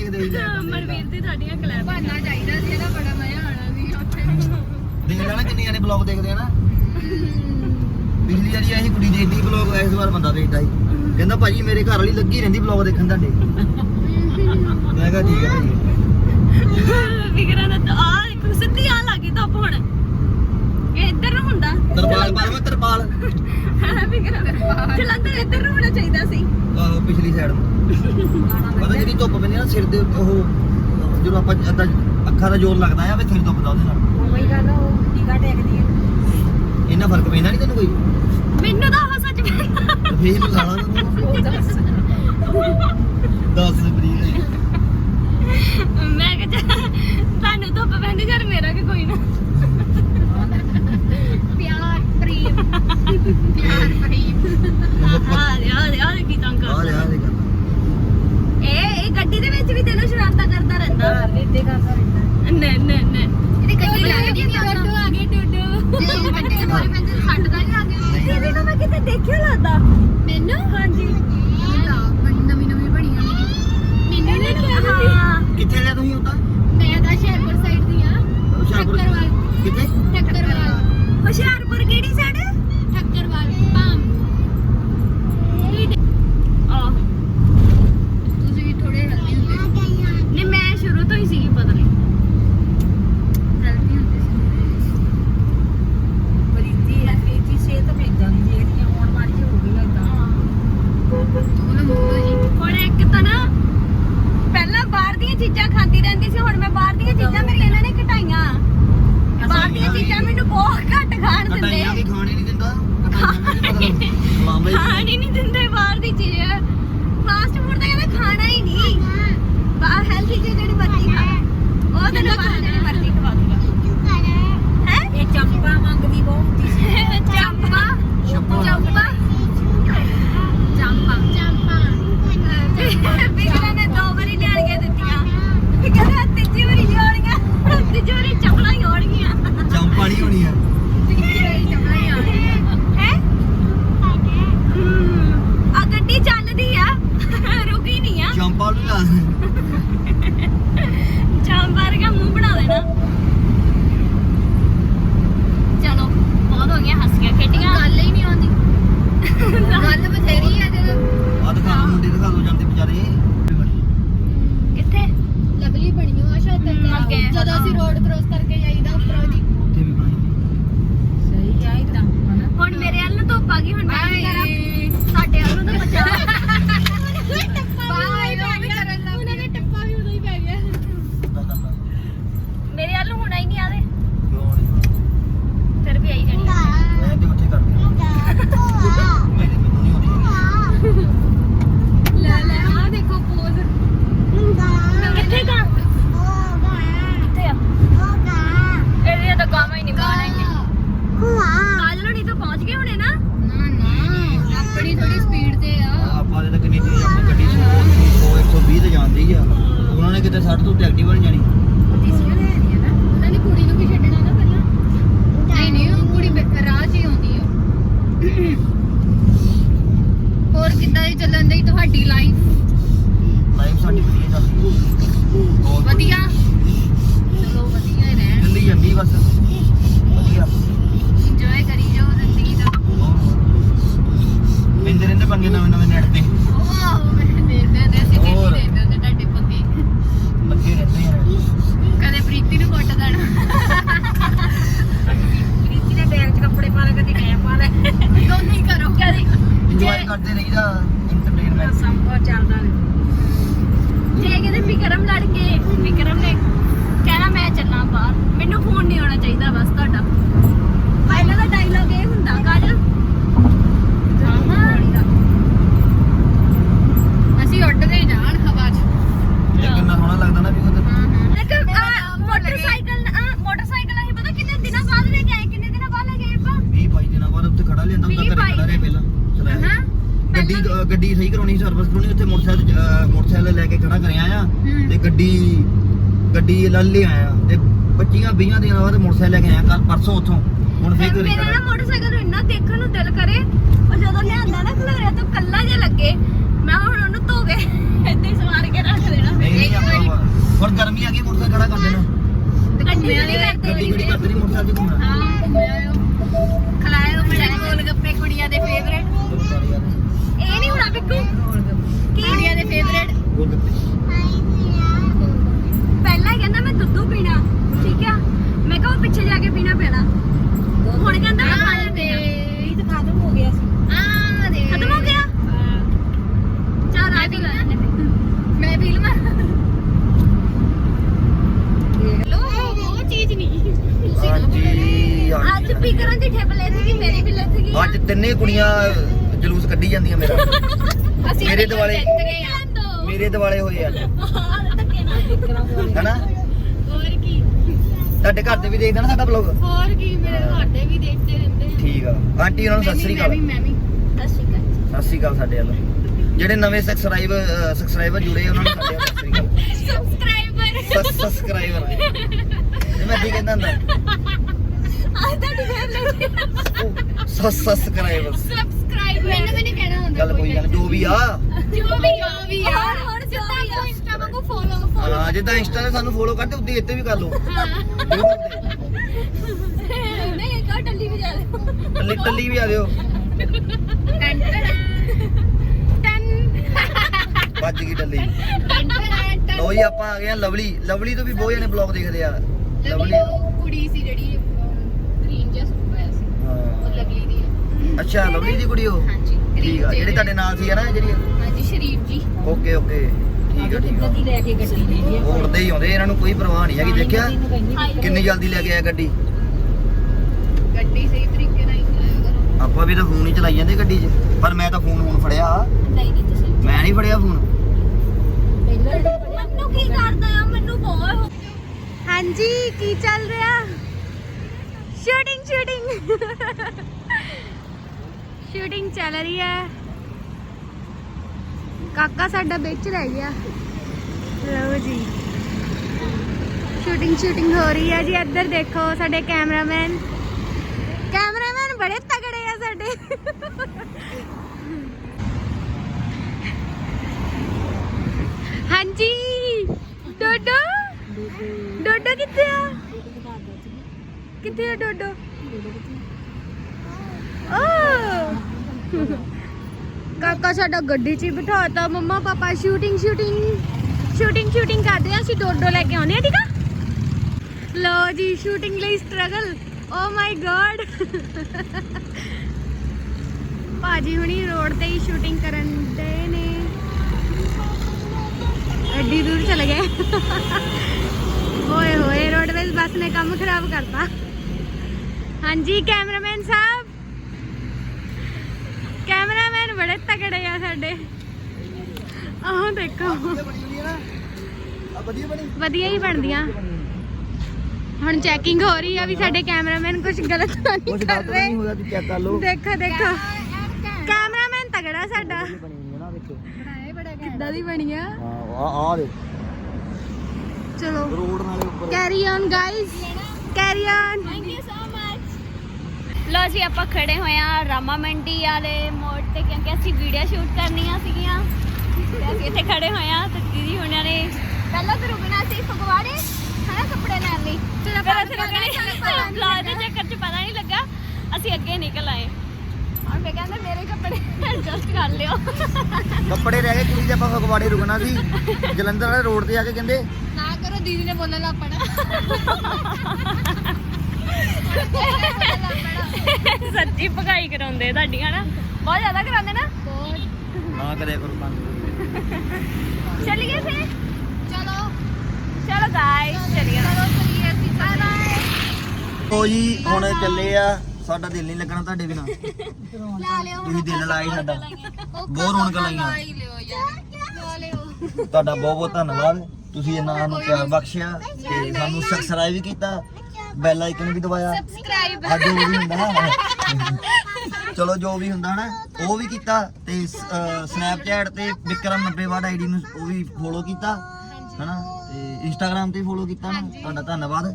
ਦੇਖਦੇ ਸੀ
ਮਨਵੀਰ ਤੇ ਤੁਹਾਡੀਆਂ ਕਲੈਬ
ਭਾਨਾ ਚਾਹੀਦਾ ਸੀ ਇਹਦਾ ਬੜਾ ਮਜ਼ਾ ਆਉਣਾ ਸੀ ਉੱਥੇ।
ਦੇਖ ਲੈਣਾ ਕਿੰਨੇ ਜਾਨੇ ਬਲੌਗ ਦੇਖਦੇ ਆ ਨਾ। ਪਿਛਲੀ ਵਾਰੀ ਅਸੀਂ ਕੁੜੀ ਦੇਖਦੀ ਬਲੌਗ ਇਸ ਵਾਰ ਬੰਦਾ ਦੇਖਦਾ ਸੀ। ਕਹਿੰਦਾ ਭਾਜੀ ਮੇਰੇ ਘਰ ਵਾਲੀ ਲੱਗੀ ਰਹਿੰਦੀ ਬਲੌਗ ਦੇਖਣ ਤੁਹਾਡੇ। ਮੈਂ ਕਿਹਾ ਠੀਕ ਹੈ ਭਾਜੀ।
ਵਿਗਰਾਂ ਦਾ ਆ ਦੇਖੋ ਸਿੱਧੀ ਆ ਲੱਗੀ ਧੁੱਪ ਹੁਣ। ਇਹ ਇੱਧਰ ਨੂੰ ਹੁੰਦਾ।
ਤਰਪਾਲ ਪਾ ਮੈਂ ਤਰਪਾਲ।
ਵਿਗਰਾਂ ਜਲੰਧਰ ਇੱਧਰ ਨੂੰ ਹੋਣਾ ਚਾਹੀਦਾ ਸੀ
ਆਹੋ ਪਿਛਲੀ ਸਾਈਡ ਨੂੰ ਪਤਾ ਜਿਹੜੀ ਧੁੱਪ ਪੈਂਦੀ ਆ ਨਾ ਸਿਰ ਦੇ ਉੱਤੇ ਉਹ ਜਦੋਂ ਆਪਾਂ ਏਦਾਂ ਅੱਖਾਂ ਦਾ ਜ਼ੋਰ ਲੱਗਦਾ ਆ ਵੀ ਸਿਰ ਦੁਖਦਾ ਉਹਦੇ ਨਾਲ।
ਉਹੀ ਗੱਲ ਉਹ ਟੀਕਾ ਟੇਕਦੀ ਹੈ
ਇੰਨਾ ਫ਼ਰਕ ਪੈਂਦਾ ਨਹੀਂ ਤੈਨੂੰ ਕੋਈ?
ਮੈਨੂੰ ਤਾਂ ਉਹ ਸੱਚ
ਫੇਰ ਨੂੰ ਸਾਲਾ
ਉਹ ਦੱਸ
10 ਅਪ੍ਰੈਲ
ਮੈਂ ਕਿਹਾ ਤੁਹਾਨੂੰ ਧੁੱਪ ਪੈਂਦੀ ਜਰ ਮੇਰਾ ਕਿ ਕੋਈ ਨਾ
ਪਿਆਰ ਪ੍ਰੇਮ ਪਿਆਰ
ਆ ਆ ਦੇ ਆ ਦੇ ਕੀ ਤੰਗ
ਆ
ਕਰਦਾ
ਰਿਹਾ ਦੇ
ਇਹ ਇਹ ਗੱਡੀ ਦੇ ਵਿੱਚ ਵੀ ਤੈਨੂੰ ਸ਼ਰਾਰਤਾਂ ਕਰਦਾ ਰਹਿੰਦਾ।
ਘਰ ਦੇ ਦੇ ਕਰਦਾ ਰਹਿੰਦਾ
ਨਹੀਂ ਨਹੀਂ ਨਹੀਂ
ਇਹਦੀ ਗੱਡੀ ਨਹੀਂ ਆਉਂਦਾ।
ਟੁੱਟੂ ਆ ਗਈ ਟੁੱਟੂ
ਜੇ ਦੇ ਮੋਰੇ ਪੈਂਦੇ ਹੱਟਦਾ ਨਹੀਂ ਆਗੇ
ਦੀਦੀ ਨੂੰ ਮੈਂ ਕਿਤੇ ਦੇਖਿਆ ਲੱਗਦਾ
ਮੈਨੂੰ?
ਹਾਂਜੀ।
ਸਾਡਾ ਬਲੌਗ
ਹੋਰ ਕੀ ਮੇਰੇ ਘਰਦੇ ਵੀ ਦੇਖਦੇ ਰਹਿੰਦੇ ਆ।
ਠੀਕ ਆ। ਆਂਟੀ ਉਹਨਾਂ ਨੂੰ ਸਤਿ ਸ੍ਰੀ
ਮੈਂ
ਅਕਾਲ।
ਵੀ ਮੈਂ ਵੀ।
ਸਤਿ ਸ਼੍ਰੀ ਅਕਾਲ।
ਸਤਿ ਸ੍ਰੀ ਅਕਾਲ ਸਾਡੇ ਵੱਲ। ਜਿਹੜੇ ਨਵੇਂ ਸਬਸਕ੍ਰਾਈਬ ਸਬਸਕ੍ਰਾਈਬਰ ਜੁੜੇ ਉਹਨਾਂ ਨੂੰ ਸਾਡੇ ਵੱਲ ਸਤਿ ਸ੍ਰੀ ਅਕਾਲ।
ਸਬਸਕ੍ਰਾਈਬਰ
ਸਬਸਕ੍ਰਾਈਬਰ ਮੈਂ ਕੀ ਕਹਿੰਦਾ ਹੁੰਦਾ।
ਅੱਜ ਤੁਹਾਡੀ ਫੈਮਿਲੀ
ਸਬਸਕ੍ਰਾਈਬਰ
ਸਬਸਕ੍ਰਾਈਬ ਮੈਨੂੰ ਵੀ ਨਹੀਂ ਕਹਿਣਾ ਹੁੰਦਾ
ਚੱਲ ਕੋਈ ਗੱਲ ਜੋ ਵੀ ਆ।
ਜੋ ਵੀ ਜੋ ਵੀ ਆ।
ਹੋਰ ਹੋਰ ਜੋ ਵੀ ਆ।
ਇੰਸਟਾ ਵਾਂਗੂ ਫੋਲੋ
ਹਾਂ ਜਿੱਦਾਂ ਇੰਸਟਾ ਤੇ ਸਾਨੂੰ ਫੋਲੋ ਕਰਦੇ ਉੱਤੇ ਇੱਥੇ ਵੀ ਕਰ ਲਓ।
ਨਹੀਂ ਲਿਓ
ਟੱਲੀ ਟੱਲੀ ਵੀ ਆ ਦਿਓ। ਵੱਜ ਗਈ ਟੱਲੀ ਲੋ ਜੀ ਆਪਾਂ ਆ ਗਏ ਆ ਲਵਲੀ। ਲਵਲੀ ਤੋਂ ਵੀ ਬਹੁਤ ਜਣੇ ਬਲੌਗ ਦੇਖਦੇ ਆ।
ਲਵਲੀ ਕੁੜੀ ਸੀ ਜਿਹੜੀ ਗ੍ਰੀਨ ਜਿਹਾ ਸੂਟ ਪਾਇਆ ਸੀ।
ਹਾਂ।
ਉਹ ਲਵਲੀ ਦੀ ਹੈ
ਅੱਛਾ ਲਵਲੀ ਦੀ ਕੁੜੀ ਉਹ?
ਹਾਂਜੀ
ਠੀਕ ਆ ਜਿਹੜੇ ਤੁਹਾਡੇ ਨਾਲ ਸੀ ਆ ਨਾ ਜਿਹੜੀ?
ਹਾਂਜੀ ਸ਼ਰੀਫ ਜੀ।
Okay okay. ਠੀਕ ਆ ਠੀਕ ਆ।
ਗੱਡੀ ਲੈ ਕੇ ਗੱਡੀ ਲੈ ਗਈ
ਉਹ ਉੜਦੇ ਹੀ ਆਉਂਦੇ ਇਹਨਾਂ ਨੂੰ ਕੋਈ ਪਰਵਾਹ ਨਹੀਂ ਹੈਗੀ ਦੇਖਿਆ? ਕਿੰਨੀ ਜਲਦੀ ਲੈ ਕੇ ਆਇਆ ਗੱਡੀ?
ਗੱਡੀ ਸਹੀ ਤਰੀਕੇ ਨਾਲ ਹੀ
ਆਪਾਂ ਵੀ ਤਾਂ ਫੋਨ ਹੀ ਚਲਾਈ ਜਾਂਦੇ ਗੱਡੀ 'ਚ ਪਰ ਮੈਂ ਤਾਂ ਫੋਨ ਹੁਣ ਫੜਿਆ।
ਨਹੀਂ ਨਹੀਂ ਤੁਸੀਂ
ਮੈਂ ਨਹੀਂ ਫੜਿਆ ਫੋਨ।
ਮੈਨੂੰ ਕੀ ਕਰਦਾ ਆ? ਮੈਨੂੰ ਬਹੁਤ ਹਾਂਜੀ ਕੀ ਚੱਲ ਰਿਹਾ? ਸ਼ੂਟਿੰਗ ਸ਼ੂਟਿੰਗ ਸ਼ੂਟਿੰਗ ਚੱਲ ਰਹੀ ਹੈ। ਕਾਕਾ ਸਾਡਾ ਵਿੱਚ ਰਹਿ ਗਿਆ। ਲਓ ਜੀ। ਸ਼ੂਟਿੰਗ ਸ਼ੂਟਿੰਗ ਹੋ ਰਹੀ ਹੈ ਜੀ। ਇੱਧਰ ਦੇਖੋ ਸਾਡੇ ਕੈਮਰਾਮੈਨ। ਸਾਡੇ ਹਾਂਜੀ। ਡੋਡੋ? ਡੋਡੋ ਕਿੱਥੇ ਆ? ਕਿੱਥੇ ਆ ਡੋਡੋ? ਕਾਕਾ ਸਾਡਾ ਗੱਡੀ 'ਚ ਹੀ ਬਿਠਾਤਾ। ਮੰਮਾ ਪਾਪਾ ਸ਼ੂਟਿੰਗ ਸ਼ੂਟਿੰਗ ਸ਼ੂਟਿੰਗ ਸ਼ੂਟਿੰਗ ਕਰਦੇ ਆ। ਅਸੀਂ ਡੋਡੋ ਲੈ ਕੇ ਆਉਨੇ ਆ, ਠੀਕ ਆ? ਲਓ ਜੀ ਸ਼ੂਟਿੰਗ ਲਈ ਸਟਰਗਲ ਓ ਮਾਈ ਗॉड ਭਾਜੀ ਹੁਣੀ ਰੋਡ ਤੇ ਹੀ ਸ਼ੂਟਿੰਗ ਕਰਨ ਦੇ ਨੇ। ਐਡੀ ਦੂਰ ਚਲੇ ਗਏ। ਓਏ ਹੋਏ ਰੋਡਵੇਜ਼ ਬੱਸ ਨੇ ਕੰਮ ਖਰਾਬ ਕਰਤਾ। ਹਾਂਜੀ ਕੈਮਰਾਮੈਨ ਸਾਹਿਬ। ਕੈਮਰਾਮੈਨ ਬੜੇ ਤਕੜੇ ਆ ਸਾਡੇ। ਆਹ ਦੇਖੋ।
ਵਧੀਆ
ਹੀ ਬਣਦੀਆਂ। ਹੁਣ ਚੈਕਿੰਗ ਹੋ ਰਹੀ ਆ ਵੀ ਸਾਡੇ ਕੈਮਰਾਮੈਨ ਕੁਝ ਗਲਤ ਤਾਂ ਨਹੀਂ ਕਰ ਰਹੇ। ਦੇਖੋ ਦੇਖੋ। ਕੈਮਰਾਮੈਨ ਤਗੜਾ ਸਾਡਾ।
ਬਣੀ ਹੋਈ ਹੈ ਨਾ ਦੇਖੋ
ਬਣਾਏ ਬੜਾ
ਕਿੱਦਾਂ ਦੀ ਬਣੀ ਆ?
ਹਾਂ ਆ ਆ ਦੇ।
ਚਲੋ।
ਰੋਡ ਨਾਲੇ ਉੱਪਰ।
Carry on guys carry on
thank you so much
ਲੋ ਜੀ ਆਪਾਂ ਖੜੇ ਹੋਏ ਆ ਰਾਮਾ ਮੰਡੀ ਵਾਲੇ ਮੋੜ ਤੇ ਕਿਉਂਕਿ ਅਸੀਂ ਵੀਡੀਓ ਸ਼ੂਟ ਕਰਨੀਆਂ ਸੀਗੀਆਂ।
ਅਸੀਂ ਇੱਥੇ ਖੜੇ ਹੋਏ ਆ ਤੇ ਦੀਦੀ ਹੁਣਾਂ ਨੇ
ਪਹਿਲਾਂ ਤਾਂ ਰੁਕਣਾ ਸੀ ਫਗਵਾੜੇ ਹਨਾ ਕੱਪੜੇ ਲੈਣ ਲਈ। ਫਿਰ
ਫਿਰ ਅਸੀਂ ਰੁਕਣੇ ਬਲੌਗ ਦੇ ਚੱਕਰ 'ਚ ਪਤਾ ਨਹੀਂ ਲੱਗਾ ਅਸੀਂ ਅੱਗੇ ਨਿਕਲ ਆਏ।
ਔਰ ਮੈਂ ਕਹਿੰਦਾ ਮੇਰੇ ਕੱਪੜੇ
ਐਡਜਸਟ ਕਰ ਲਿਓ।
ਕੱਪੜੇ ਰਹਿ ਗਏ ਕੁੜੀ ਦੇ ਆਪਾਂ ਫਗਵਾੜੇ ਰੁਕਣਾ ਸੀ। ਜਲੰਧਰ ਵਾਲੇ ਰੋਡ ਤੇ ਆ ਕੇ ਕਹਿੰਦੇ
ਨਾ ਕਰੋ ਦੀਦੀ ਨੇ ਬੋਲਣ ਲੱਗ ਪੜਾ
ਸੱਚੀ ਭਗਾਈ ਕਰਾਉਂਦੇ ਤੁਹਾਡੀ ਹਨਾ ਬਹੁਤ ਜ਼ਿਆਦਾ ਕਰਾਉਂਦੇ ਨਾ।
ਨਾ ਕਰਿਆ ਕਰੋ ਬੰਦ
ਚੱਲੀਏ ਫਿਰ?
ਚਲੋ।
ਚਲੋ ਗਾਇਸ ਚੱਲੀਏ।
ਚਲੋ ਚਲੀਏ ਅਸੀਂ। ਬਾਏ ਬਾਏ
ਜੀ ਹੁਣ ਚੱਲੇ ਆ ਸਾਡਾ ਦਿਲ ਨਹੀਂ ਲੱਗਣਾ ਤੁਹਾਡੇ ਬਿਨਾ।
ਲਾ ਲਿਓ
ਤੁਸੀਂ ਦਿਲ ਲਾਈ ਸਾਡਾ। ਬਹੁਤ ਰੌਣਕਾਂ ਲਾਈਆਂ।
ਹੀ ਲਿਓ ਯਾਰ। ਲਾ ਲਿਓ।
ਤੁਹਾਡਾ ਬਹੁਤ ਬਹੁਤ ਧੰਨਵਾਦ। ਤੁਸੀਂ ਇਹਨਾਂ ਨੂੰ ਪਿਆਰ ਬਖਸ਼ਿਆ ਤੇ ਸਾਨੂੰ ਸਬਸਕ੍ਰਾਈਬ ਵੀ ਕੀਤਾ। ਬੈਲ ਆਈਕਨ ਵੀ ਦਬਾਇਆ।
ਸਬਸਕ੍ਰਾਈਬ
ਆ ਜੋ ਵੀ ਹੁੰਦਾ ਚਲੋ ਜੋ ਵੀ ਹੁੰਦਾ ਨਾ ਉਹ ਵੀ ਕੀਤਾ ਤੇ ਸਨੈਪਚੈਟ ਤੇ ਵਿਕਰਮ 90 ਵਾਟ ਆਈਡੀ ਨੂੰ ਉਹ ਵੀ ਫੋਲੋ ਕੀਤਾ ਹਨਾ? ਤੇ ਇੰਸਟਾਗ੍ਰam ਤੇ ਫੋਲੋ ਕੀਤਾ ਨਾ। ਤੁਹਾਡਾ ਧੰਨਵਾਦ।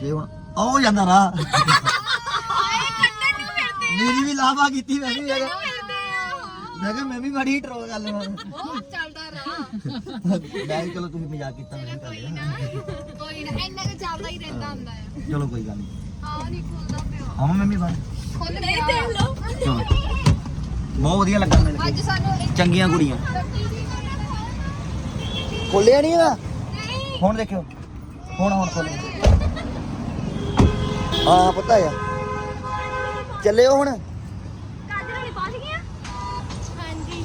ਤੇ ਹੁਣ ਆਓ ਜਾਂਦਾ ਰਾਹ। ਮੇਰੀ ਵੀ ਲਾਭਾ ਕੀਤੀ ਮੈਂ ਵੀ ਮੈਂ ਕਿਹਾ- ਮੈਂ ਕਿਹਾ ਮੈਂ ਵੀ ਬੜੀ ਟਰੋਲ ਕਰ ਲਵਾਂ।
ਉਹ ਚੱਲਦਾ ਰਹਾ।
ਮੈਂ ਕਿਹਾ ਚਲੋ ਤੁਸੀਂ ਮਜ਼ਾਕ ਕੀਤਾ ਮੈਂ ਕਰ ਲਿਆ।
ਕੋਈ ਨਾ ਇੰਨਾ ਕੁ ਚੱਲਦਾ ਹੀ ਰਹਿੰਦਾ ਹੁੰਦਾ ਹੈ
ਚਲੋ ਕੋਈ ਗੱਲ ਨਹੀਂ
ਹਾਂ ਨਹੀਂ ਖੁੱਲਦਾ ਪਿਆ।
ਆਵਾਂ ਮੈਂ ਵੀ ਬਾਹਰ।
ਖੁੱਲ ਨਹੀਂ ਦੇਖ ਲਓ।
ਚਲੋ। ਬਹੁਤ ਵਧੀਆ ਲੱਗਾ ਮਿਲ
ਅੱਜ ਸਾਨੂੰ ਇੱਕ
ਚੰਗੀਆਂ ਕੁੜੀਆਂ। ਖੋਲਿਆ ਨਹੀਂ ਇਹਦਾ? ਹੁਣ ਦੇਖਿਓ। ਹੁਣ ਹੁਣ ਖੋਲਿਆ। ਹਾਂ ਪਤਾ ਆ। ਚੱਲਿਓ ਹੁਣ।
ਕਾਜਲ ਵਾਲੀ ਪਹੁੰਚ ਗਈਆਂ?
ਹਾਂਜੀ।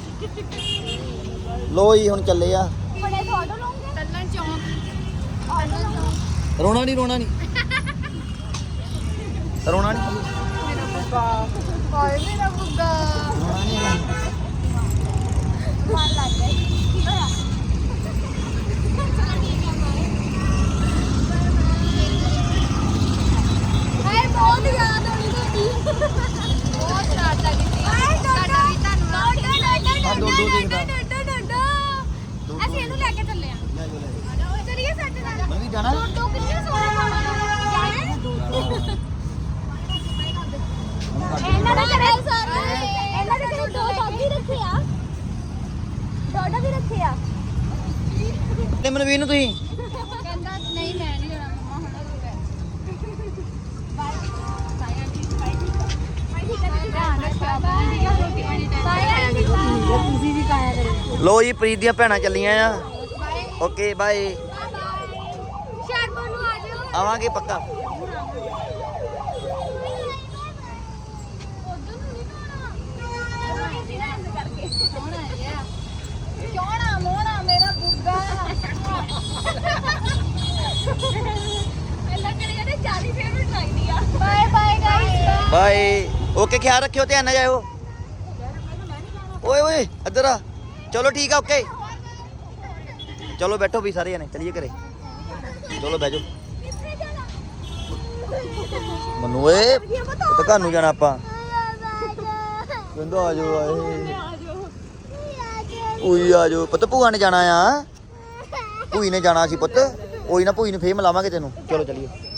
ਲੋ ਜੀ ਹੁਣ ਚੱਲੇ ਆ।
ਬੜੇ ਫੋਟੋ ਲਓਗੇ
ਟੱਲਣ ਚੌਂਕ। ਆਟੋ
ਰੋਣਾ ਨਹੀਂ ਰੋਣਾ ਨਹੀਂ ਰੋਣਾ ਨਹੀਂ
ਮੇਰਾ ਬੁੱਗਾ ਹਾਏ ਮੇਰਾ ਬੁੱਗਾ
ਰੋਣਾ ਨਹੀਂ
ਮਾਰ ਲੱਗ ਗਿਆ। ਕੀ ਹੋਇਆ?
ਹਾਏ ਬਹੁਤ ਯਾਦ ਤੁਹਾਡੀ ਬਹੁਤ ਸ਼ਰਾਰਤਾਂ ਕੀਤੀ ਸਾਡਾ ਵੀ ਧੰਨਵਾਦ
ਆ ਦੋ ਦੋ ਦੇਖਦਾ
ਅਸੀਂ ਇਹਨੂੰ ਲੈ ਕੇ ਚੱਲੇ ਆ
ਲੈ ਜੋ ਲੈ
ਚਲਿਏ ਸਾਡੇ ਨਾਲ
ਮੈਂ ਵੀ ਜਾਣਾ
ਦੋ ਕਿੰਨੇ ਸੋਹਣੇ ਪਾਉਣਾ ਜਾਣੇ
ਇਹਨਾਂ ਦੇ ਘਰੇ ਇਹਨਾਂ ਦੇ ਘਰੇ ਦੋ ਸਬਜ਼ੀ ਰੱਖੇ ਆ ਡੋਡਾ ਵੀ ਰੱਖੇ ਆ
ਤੇ ਮਨਵੀਰ ਨੂੰ ਤੁਸੀਂ
ਕਹਿੰਦਾ ਨਹੀਂ ਮੈਂ ਨਹੀਂ ਜਾਣਾ ਮੰਮਾ ਹੁਣ ਤੁਸੀਂ ਵੀ ਖਾਇਆ ਕਰੋ
ਲੋ ਜੀ, ਪ੍ਰੀਤ ਦੀਆਂ ਭੈਣਾਂ ਚੱਲੀਆਂ ਆ। Okay, bye.
ਸ਼ਰਮਾ ਨੂੰ ਆ ਜਾਓ
ਆਵਾਂਗੇ ਪੱਕਾ। ਬਾਏ। ਓਕੇ, ਖਿਆਲ ਰੱਖਿਓ, ਧਿਆਨ ਨਾਲ ਜਾਇਓ। ਓਏ ਓਏ, ਇੱਧਰ ਆ। ਚਲੋ ਠੀਕ ਆ ਓਕੇ ਚਲੋ ਬੈਠੋ ਵੀ ਸਾਰੇ ਜਣੇ, ਚਲੀਏ ਘਰੇ। ਚਲੋ ਬਹਿ ਜਾਓ। ਮਨੂ ਓਏ ਉਹ ਤਾਂ ਘਰ ਨੂੰ ਜਾਣਾ ਆਪਾਂ। ਕਹਿੰਦਾ ਆ ਜਾਓ ਆਏ ਉਈ ਆ ਜਾਓ। ਪੁੱਤ, ਭੂਆ ਨੇ ਜਾਣਾ ਆ। ਭੂਈ ਨੇ ਜਾਣਾ ਸੀ ਪੁੱਤ। ਕੋਈ ਨਾ ਭੂਈ ਨੂੰ ਫੇਰ ਮਿਲਾਵਾਂਗੇ ਤੈਨੂੰ। ਚਲੋ ਚਲੀਏ।